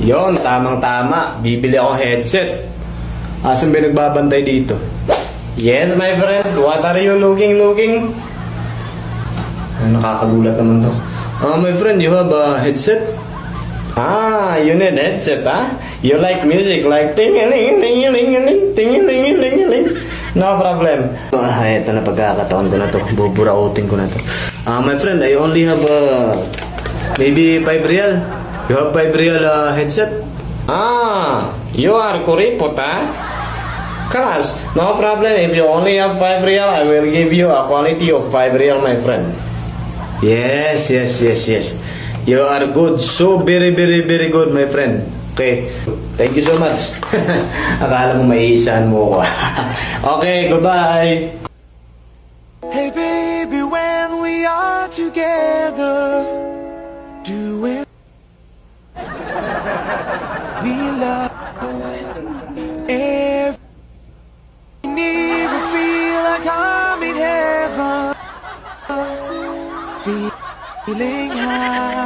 Yon, tamang-tama. Bibili ako headset. Asan ba nagbabantay dito? Yes, my friend. What are you looking, looking? Ah, nakakagulat naman to. Ah, my friend, you have a headset? Ah, you need headset, ah? You like music, like ting-a-ling, ting-a-ling, ting-a-ling, ting-a-ling. No problem. Ah, ito na pagkakataon ko na to. Buburautin ko na to. Ah, my friend, I only have a... Maybe 5 real. You have 5 real uh, headset? Ah, you are kuripot, ah? Class, no problem. If you only have 5 real, I will give you a quality of 5 real, my friend. Yes, yes, yes, yes. You are good. So very, very, very good, my friend. Okay. Thank you so much. Akala mo maiisahan mo ako. okay, goodbye. Hey baby, when we are together, doing me love every need to feel like I'm in heaven, feeling high.